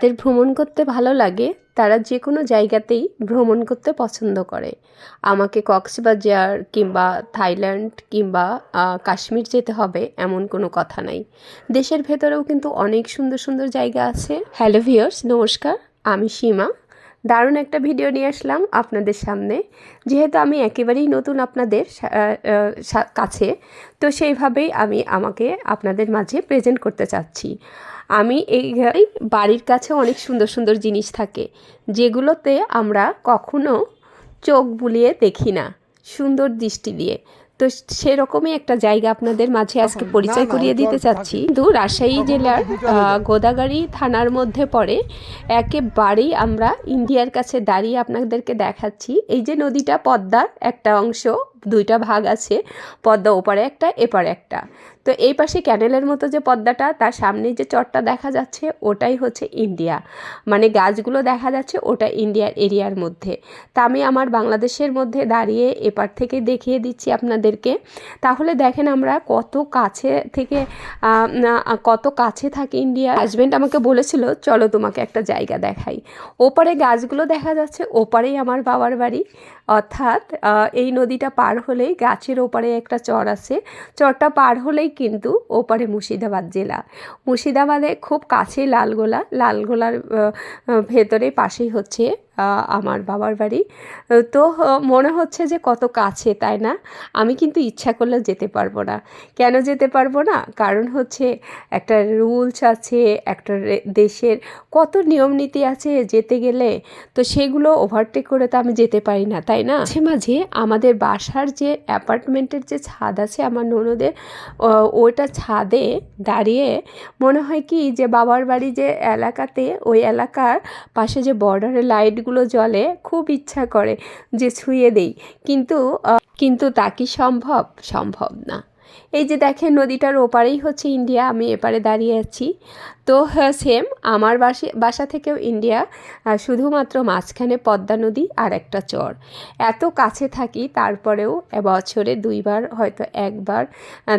যাদের ভ্রমণ করতে ভালো লাগে, তারা যে কোনো জায়গাতেই ভ্রমণ করতে পছন্দ করে। আমাকে কক্সবাজার কিংবা থাইল্যান্ড কিংবা কাশ্মীর যেতে হবে এমন কোনো কথা নাই। দেশের ভেতরেও কিন্তু অনেক সুন্দর সুন্দর জায়গা আছে। হ্যালো ভিওর্স নমস্কার। আমি সীমা। দারুণ একটা ভিডিও নিয়ে আসলাম আপনাদের সামনে। যেহেতু আমি একেবারেই নতুন আপনাদের কাছে, তো সেইভাবেই আমি আমাকে আপনাদের মাঝে প্রেজেন্ট করতে চাচ্ছি। আমি এই বাড়ির কাছে অনেক সুন্দর সুন্দর জিনিস থাকে, যেগুলোতে আমরা কখনো চোখ বুলিয়ে দেখি না, সুন্দর দৃষ্টি দিয়ে। তো সেরকমই একটা জায়গা আপনাদের মাঝে আজকে পরিচয় করিয়ে দিতে চাচ্ছি। কিন্তু রাজশাহী জেলার গোদাগাড়ি থানার মধ্যে পড়ে একেবারেই আমরা ইন্ডিয়ার কাছে দাঁড়িয়ে আপনাদেরকে দেখাচ্ছি। এই যে নদীটা পদ্মার একটা অংশ দুইটা ভাগ আছে, পদ্মা ওপারে একটা, এপারে একটা। তো এই পাশে ক্যানেলের মতো যে পদ্মাটা, তার সামনে যে চটটা দেখা যাচ্ছে, ওটাই হচ্ছে ইন্ডিয়া। মানে গাছগুলো দেখা যাচ্ছে, ওটা ইন্ডিয়ার এরিয়ার মধ্যে। তা আমি আমার বাংলাদেশের মধ্যে দাঁড়িয়ে এপার থেকে দেখিয়ে দিচ্ছি আপনাদেরকে। তাহলে দেখেন আমরা কত কাছে থেকে কত কাছে থাকে ইন্ডিয়া হাজব্যান্ড আমাকে বলেছিল, চলো তোমাকে একটা জায়গা দেখাই। ওপারে গাছগুলো দেখা যাচ্ছে, ওপারেই আমার বাবার বাড়ি। অর্থাৎ এই নদীটা পার হলেই গাছের ওপারে একটা চর আছে। চরটা পার হলেই কিন্তু ওপারে মুর্শিদাবাদ জেলা। মুর্শিদাবাদে খুব কাছে লালগোলা। লালগোলার ভেতরে পাশেই হচ্ছে আমার বাবার বাড়ি। তো মনে হচ্ছে যে কত কাছে, তাই না? আমি কিন্তু ইচ্ছা করলে যেতে পারব না। কেন যেতে পারব না? কারণ হচ্ছে একটা রুলস আছে, একটা দেশের কত নিয়ম নীতি আছে যেতে গেলে, তো সেগুলো ওভারটেক করে তো আমি যেতে পারি না, তাই না? মাঝে মাঝে আমাদের বাসার যে অ্যাপার্টমেন্টের যে ছাদ আছে আমার ননদের ও- ওইটা ছাদে দাঁড়িয়ে মনে হয় কি যে বাবার বাড়ি যে এলাকাতে, ওই এলাকার পাশে যে বর্ডারের লাইটগুলো জ্বলে খুব ইচ্ছা করে যে ছুঁয়ে দেই। কিন্তু কিন্তু তা কি সম্ভব? সম্ভব না। এই যে দেখেন, নদীটার ওপারেই হচ্ছে ইন্ডিয়া, আমি এপারে দাঁড়িয়ে আছি। তো সেম আমার বাসে, বাসা থেকেও ইন্ডিয়া শুধুমাত্র মাঝখানে পদ্মা নদী আর একটা চর। এত কাছে থাকি, তারপরেও বছরে দুইবার, হয়তো একবার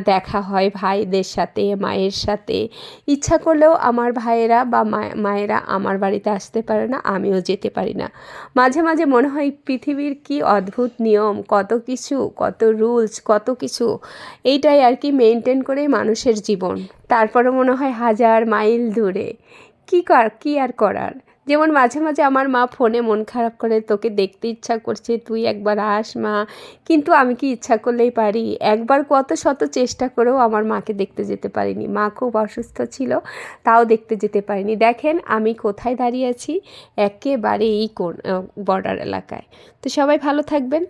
দেখা হয় ভাইদের সাথে, মায়ের সাথে। ইচ্ছা করলেও আমার ভাইয়েরা বা মায়েরা আমার বাড়িতে আসতে পারে না, আমিও যেতে পারি না। মাঝে মাঝে মনে হয় পৃথিবীর কি অদ্ভুত নিয়ম, কত কিছু, কত রুলস কত কিছু, এইটাই আর কি মেনটেন করেই মানুষের জীবন। তারপরে মনে হয় হাজার মাইল দূরে। কি কর, কি আর করার? যেমন মাঝে মাঝে আমার মা ফোনে মন খারাপ করে, তোকে দেখতে ইচ্ছা করছে, তুই একবার আস মা। কিন্তু আমি কি ইচ্ছা করলেই পারি? একবার কত শত চেষ্টা করেও আমার মাকে দেখতে যেতে পারিনি। মা খুব অসুস্থ ছিল, তাও দেখতে যেতে পারিনি। দেখেন, আমি কোথায় দাঁড়িয়ে আছি? একেবারে এই কোন বর্ডার এলাকায়। তো সবাই ভালো থাকবেন।